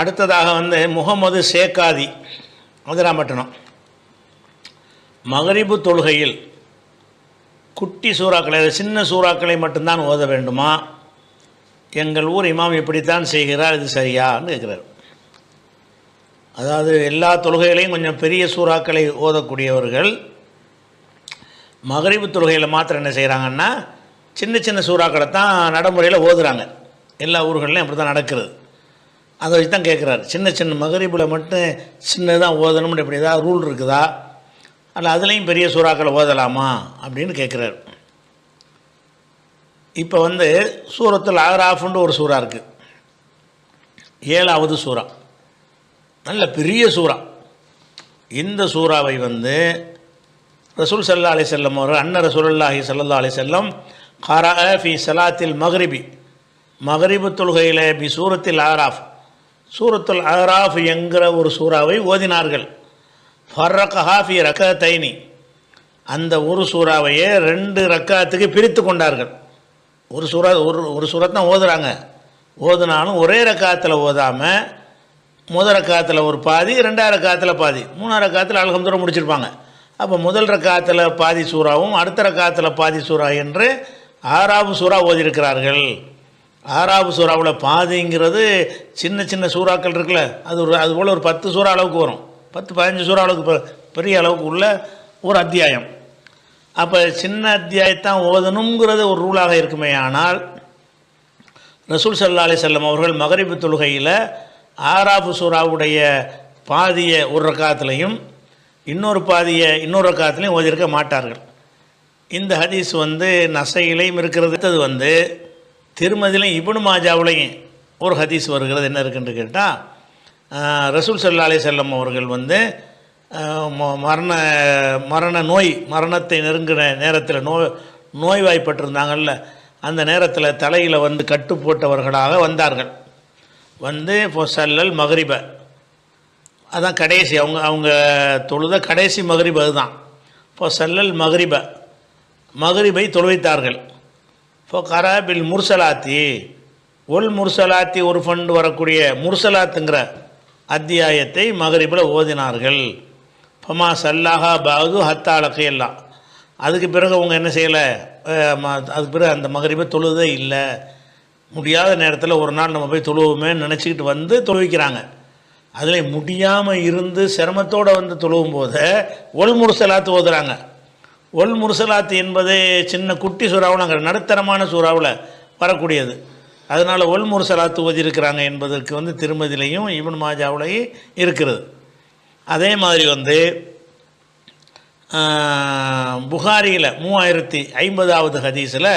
அடுத்ததாக வந்து முகமது சேக்காதி மதுராம்பட்டினம். மகரிபு தொழுகையில் குட்டி சூறாக்களை சின்ன சூறாக்களை மட்டும்தான் ஓத வேண்டுமா? எங்கள் ஊர் இமாம் இப்படித்தான் செய்கிறார் இது சரியான்னு கேட்குறார். அதாவது எல்லா தொழுகைகளையும் கொஞ்சம் பெரிய சூறாக்களை ஓதக்கூடியவர்கள் மகரிபு தொழுகையில் மாத்திரம் என்ன செய்கிறாங்கன்னா சின்ன சின்ன சூறாக்களை தான் நடைமுறையில் ஓதுகிறாங்க எல்லா ஊர்கள்லையும் அப்படி தான் நடக்கிறது. அதை வச்சு தான் கேட்குறாரு சின்ன சின்ன மகரிபில் மட்டும் சின்னதாக ஓதணும்னு இப்படி ஏதாவது ரூல் இருக்குதா? அல்ல அதுலேயும் பெரிய சூறாக்களை ஓதலாமா? அப்படின்னு கேட்குறாரு இப்போ வந்து சூரத்தில் ஆராஃப்னு ஒரு சூறா இருக்குது ஏழாவது சூறா. நல்ல பெரிய சூறா. இந்த சூறாவை வந்து ரசூல் சல்லா அலி செல்லம் அவர் அன்ன ரசூல்லாஹி சல்லா அலி செல்லம் ஹரா ஃபி சலாத்தில் மகரிபி மகரிபு தொழுகையில் பி சூரத்தில் ஆராஃப் சூரத்துல் அஹராஃப் என்கிற ஒரு சூறாவை ஓதினார்கள். ஃபர்ரகஹாஃபி ஃபி தைனி அந்த ஒரு சூறாவையே ரெண்டு ரக்காத்துக்கு பிரித்து கொண்டார்கள். ஒரு சூறா ஒரு ஒரு சூரத்தான் ஓதுறாங்க. ஓதுனாலும் ஒரே ரக்காத்தில் ஓதாமல் முதல் ரக்காத்தில் ஒரு பாதி ரெண்டாவது ரக்காத்தில் பாதி மூணாவது ரக்காத்தில் அல்ஹம்துலில்லாஹ் முடிச்சிருப்பாங்க. அப்போ முதல் ரக்காத்தில் பாதி சூறாவும் அடுத்த ரக்காத்தில் பாதி சூறா என்று ஆறாவது சூறா ஓதியிருக்கிறார்கள். ஆறாவது சூறாவில் பாதிங்கிறது சின்ன சின்ன சூறாக்கள் இருக்குல்ல. அது ஒரு அது போல் ஒரு பத்து சூறா அளவுக்கு வரும். பத்து பதினஞ்சு சூறா அளவுக்கு பெரிய அளவுக்கு உள்ள ஒரு அத்தியாயம். அப்போ சின்ன அத்தியாயத்தான் ஓதணுங்கிறது ஒரு ரூலாக இருக்குமே ஆனால் ரசூல் சல்லா அலி செல்லம் அவர்கள் மகரிபு தொழுகையில் ஆறாப்பு சூறாவுடைய பாதியை ஒரு ரக்காத்துலையும் இன்னொரு பாதியை இன்னொரு ரக்காத்துலேயும் ஓதியிருக்க மாட்டார்கள். இந்த ஹதீஸ் வந்து நசையிலையும் இருக்கிறது. வந்து திருமதிலையும் இபுனு மாஜாவிலையும் ஒரு ஹதீஸ் வருகிறது. என்ன இருக்குன்னு கேட்டால் ரசூல் சல்லா அலி செல்லம் அவர்கள் வந்து ம- மரண மரண நோய் மரணத்தை நெருங்கின நேரத்தில் நோய் நோய்வாய்ப்பட்டிருந்தாங்கல்ல அந்த நேரத்தில் தலையில் வந்து கட்டு போட்டவர்களாக வந்தார்கள். வந்து இப்போ சல்லல் மகரிப. அதான் கடைசி அவங்க அவங்க தொழுத கடைசி மகரிப அதுதான். இப்போ சல்லல் மகரிப. மகரிபை தொழுவித்தார்கள். இப்போ கராபில் முர்சலாத்தி ஒல் முர்சலாத்தி ஒரு ஃபண்டு வரக்கூடிய முர்சலாத்துங்கிற அத்தியாயத்தை மகரிபில் ஓதினார்கள். ஃபமா சல்லாஹா பாகு ஹத்தாலக்கு எல்லாம். அதுக்கு பிறகு அவங்க என்ன செய்யலை? அதுக்கு பிறகு அந்த மகரிபை தொழுதே இல்லை. முடியாத நேரத்தில் ஒரு நாள் நம்ம போய் தொழுவோமே நினச்சிக்கிட்டு வந்து தொழுவிக்கிறாங்க. அதில் முடியாமல் இருந்து சிரமத்தோடு வந்து தொழுவும் போது ஒல் முர்சலாத்து ஓதுறாங்க. ஒல் முருசலாத்து என்பது சின்ன குட்டி சூறாவும் நாங்கள் நடுத்தரமான சூறாவில் வரக்கூடியது. அதனால் ஒல் முர்சலாத்து ஓதியிருக்கிறாங்க என்பதற்கு வந்து திருமதியிலையும் இவன் மாஜாவிலையும் இருக்கிறது. அதே மாதிரி வந்து புகாரியில் மூவாயிரத்தி ஐம்பதாவது ஹதீஸில்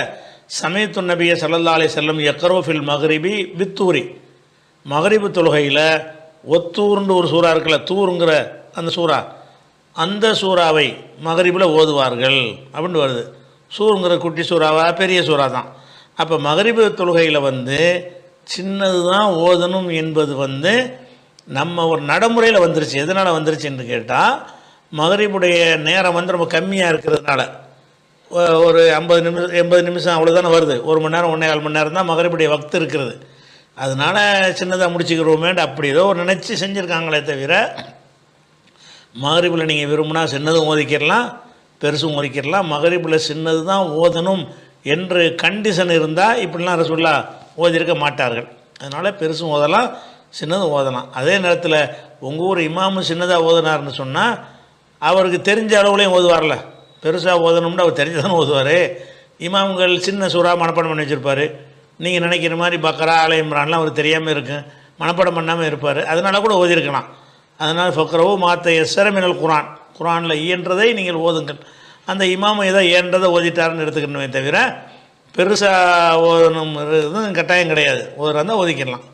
சமயத்து நபிய சல்லல்லா செல்லும் எக்கரோஃபில் மகரிபி பித்தூரி. மகரிபு தொழுகையில் ஒத்தூர்னு ஒரு சூறா இருக்குல்ல தூருங்கிற அந்த சூறா. அந்த சூறாவை மகரிபில் ஓதுவார்கள். அப்படின்னு வருது. சூருங்கிற குட்டி சூறாவா? பெரிய சூறா தான். அப்போ மகரிபு தொழுகையில் வந்து சின்னது தான் ஓதணும் என்பது வந்து நம்ம ஒரு நடைமுறையில் வந்துருச்சு. எதனால் வந்துருச்சுன்னு கேட்டால் மகரிபுடைய நேரம் வந்து ரொம்ப கம்மியாக இருக்கிறதுனால. ஒரு ஐம்பது நிமிஷம் எண்பது நிமிஷம் அவ்வளோதானே வருது. ஒரு மணி நேரம் ஒன்றே கால் மணி நேரம் தான் மகரிபுடைய வக்து இருக்கிறது. அதனால் சின்னதாக முடிச்சுக்கிறோமேன்ட்டு அப்படி ஏதோ ஒரு நினச்சி செஞ்சுருக்காங்களே தவிர மகரிபில் நீங்கள் விரும்பினா சின்னதும் ஓதிக்கிடலாம் பெருசும் ஓதிக்கிடலாம் மகரிபில் சின்னது தான் ஓதணும் என்று கண்டிஷன் இருந்தால் இப்படிலாம் ரசூல்லா ஓதியிருக்க மாட்டார்கள். அதனால் பெருசும் ஓதலாம் சின்னதும் ஓதலாம். அதே நேரத்தில் உங்கள் ஊர் இமாமும் சின்னதாக ஓதுனார்னு சொன்னால் அவருக்கு தெரிஞ்ச அளவுலையும் ஓதுவார்ல. பெருசாக ஓதணும்னு அவர் தெரிஞ்சதானே ஓதுவார். இமாம்கள் சின்ன சூறாக மனப்பாடம் பண்ணி வச்சுருப்பார். நீங்கள் நினைக்கிற மாதிரி பக்கரா ஆலயம்ரான்லாம் அவருக்கு தெரியாமல் இருக்கும் மனப்பாடம் பண்ணாமல் இருப்பார். அதனால கூட ஓதியிருக்கலாம் அதனால் ஃபக்ரவோ மாத்த எஸ்ஸரமினல் குரான் குரானில் இயன்றதை நீங்கள் ஓதுங்கள். அந்த இமாம் ஏதோ இயன்றதை ஓதிட்டாருன்னு எடுத்துக்கணுமே தவிர பெருசாக ஓதணும் கட்டாயம் கிடையாது. ஓதுறாந்தால் ஓதிக்கலாம்